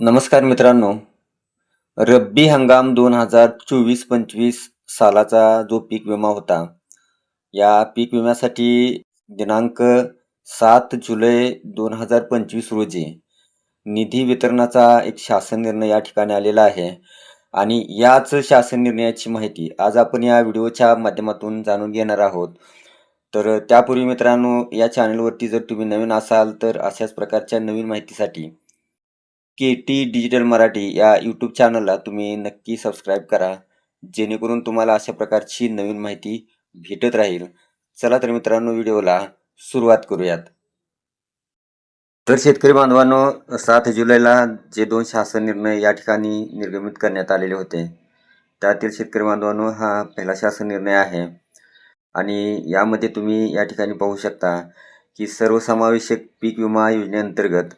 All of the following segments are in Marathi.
नमस्कार मित्रांनो. रब्बी हंगाम दोन हजार चोवीस पंचवीस सालाचा जो पीक विमा होता या पीक विम्यासाठी दिनांक सात जुलै दोन हजार पंचवीस रोजी निधी वितरणाचा एक शासन निर्णय या ठिकाणी आलेला आहे आणि याच शासन निर्णयाची माहिती आज आपण या व्हिडिओच्या माध्यमातून जाणून घेणार आहोत. तर त्यापूर्वी मित्रांनो या चॅनलवरती जर तुम्ही नवीन असाल तर अशाच प्रकारच्या नवीन माहितीसाठी के टी डिजिटल मराठी या यूट्यूब चॅनलला तुम्ही नक्की सबस्क्राईब करा. जेणेकरून तुम्हाला अशा प्रकारची नवीन माहिती भेटत राहील. चला तर मित्रांनो व्हिडिओला सुरुवात करूयात. तर शेतकरी बांधवांनो सात जुलैला जे दोन शासन निर्णय या ठिकाणी निर्गमित करण्यात आलेले होते त्यातील शेतकरी बांधवांनो हा पहिला शासन निर्णय आहे. आणि यामध्ये तुम्ही या ठिकाणी पाहू शकता की सर्वसमावेशक पीक विमा योजनेअंतर्गत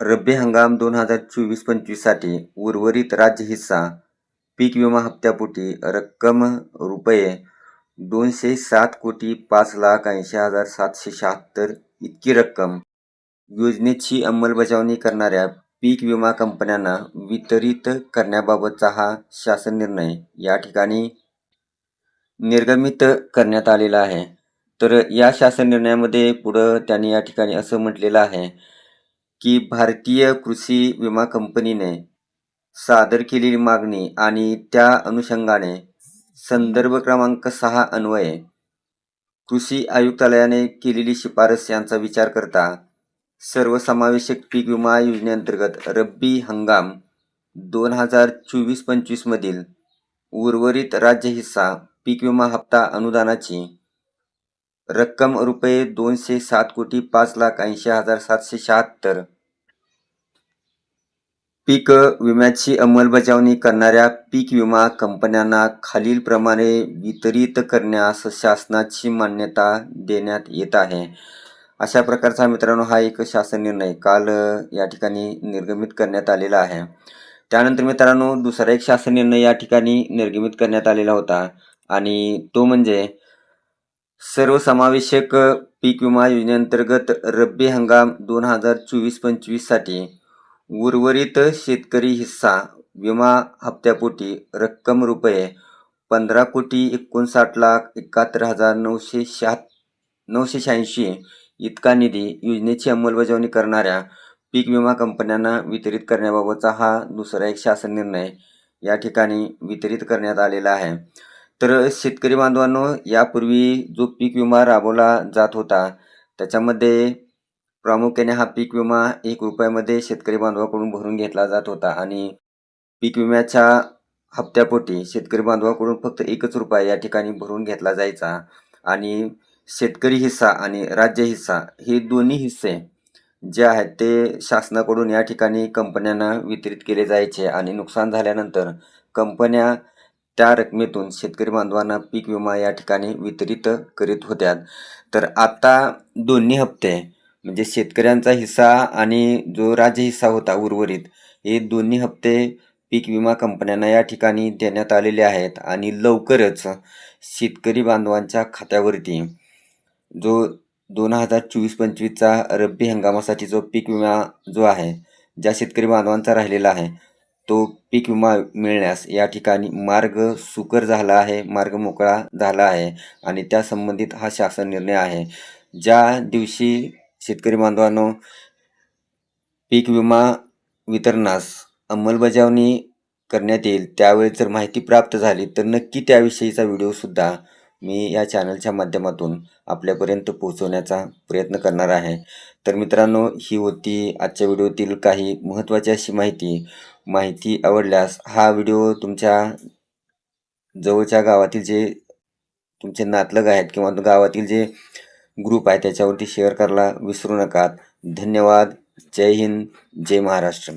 रब्बी हंगाम दोन हजार चोवीस पंचवीससाठी उर्वरित राज्य हिस्सा पीक विमा हप्त्यापोटी रक्कम रुपये दोनशे सात कोटी पाच लाख ऐंशी हजार सातशे शहात्तर इतकी रक्कम. योजनेची अंमलबजावणी करणाऱ्या पीक विमा कंपन्यांना वितरित करण्याबाबतचा हा शासन निर्णय या ठिकाणी निर्गमित करण्यात आलेला आहे. तर या शासन निर्णयामध्ये पुढं त्यांनी या ठिकाणी असं म्हटलेलं आहे की भारतीय कृषी विमा कंपनीने सादर केलेली मागणी आणि त्या अनुषंगाने संदर्भ क्रमांक सहा अन्वये कृषी आयुक्तालयाने केलेली शिफारस यांचा विचार करता सर्वसमावेशक पीक विमा योजनेअंतर्गत रब्बी हंगाम दोन हजार चोवीस पंचवीसमधील उर्वरित राज्य हिस्सा पीक विमा हप्ता अनुदानाची रक्कम रुपये दोनशे सात कोटी पाच लाख ऐंशी हजार सातशे शहात्तर. पीक विम्याची अंमलबजावणी करणाऱ्या पीक विमा कंपन्यांना खालीलप्रमाणे वितरित करण्यास शासनाची मान्यता देण्यात येत आहे. अशा प्रकारचा मित्रांनो हा एक शासन निर्णय काल या ठिकाणी निर्गमित करण्यात आलेला आहे. त्यानंतर मित्रांनो दुसरा एक शासन निर्णय या ठिकाणी निर्गमित करण्यात आलेला होता आणि तो म्हणजे सर्वसमावेशक पीक विमा योजनेअंतर्गत रब्बी हंगाम दोन हजार चोवीस पंचवीससाठी उर्वरित शेतकरी हिस्सा विमा हप्त्यापोटी रक्कम रुपये पंधरा कोटी एकोणसाठ लाख एकाहत्तर हजार नऊशे शहा नऊशे शहाऐंशी इतका निधी योजनेची अंमलबजावणी करणाऱ्या पीक विमा कंपन्यांना वितरित करण्याबाबतचा हा दुसरा एक शासन निर्णय या ठिकाणी वितरित करण्यात आलेला आहे. तर शेतकरी बांधवांनो यापूर्वी जो पीक विमा राबवला जात होता त्याच्यामध्ये प्रामुख्याने हा पीक विमा एक रुपयामध्ये शेतकरी बांधवाकडून भरून घेतला जात होता आणि पीक विम्याच्या हप्त्यापोटी शेतकरी बांधवाकडून फक्त एकच रुपया या ठिकाणी भरून घेतला जायचा आणि शेतकरी हिस्सा आणि राज्य हिस्सा हे दोन्ही हिस्से जे आहेत ते शासनाकडून या ठिकाणी कंपन्यांना वितरित केले जायचे आणि नुकसान झाल्यानंतर कंपन्या त्या रकमेतून शेतकरी बांधवांना पीक विमा या ठिकाणी वितरित करीत होत्या तर आता दोन्ही हप्ते म्हणजे शेतकऱ्यांचा हिस्सा आणि जो राज्य हिस्सा होता उर्वरित हे दोन्ही हप्ते पीक विमा कंपन्यांना या ठिकाणी देण्यात आलेले आहेत आणि लवकरच शेतकरी बांधवांच्या खात्यावरती जो दोन हजार चोवीस पंचवीसचा रब्बी हंगामासाठी जो पीक विमा जो आहे ज्या शेतकरी बांधवांचा राहिलेला आहे तो पीक विमा मिळण्यास या ठिकाणी मार्ग सुकर झाला आहे मार्ग मोकळा झाला आहे आणि त्या संबंधित हा शासन निर्णय आहे. ज्या दिवशी शेतकरी बांधवांनो पीक विमा वितरणास अंमलबजावणी करण्यात येईल त्यावेळी जर माहिती प्राप्त झाली तर नक्की त्याविषयीचा व्हिडिओसुद्धा मी या चॅनलच्या माध्यमातून आपल्यापर्यंत पोहोचवण्याचा प्रयत्न करणार आहे. तर मित्रांनो ही होती आजच्या व्हिडिओतील काही महत्त्वाची अशी माहिती. माहिती आवडल्यास हा व्हिडिओ तुमच्या जवळच्या गावातील जे तुमचे नातलग आहेत किंवा गावातील जे ग्रुप आहे त्याच्यावरती शेअर करायला विसरू नका. धन्यवाद. जय हिंद. जय महाराष्ट्र.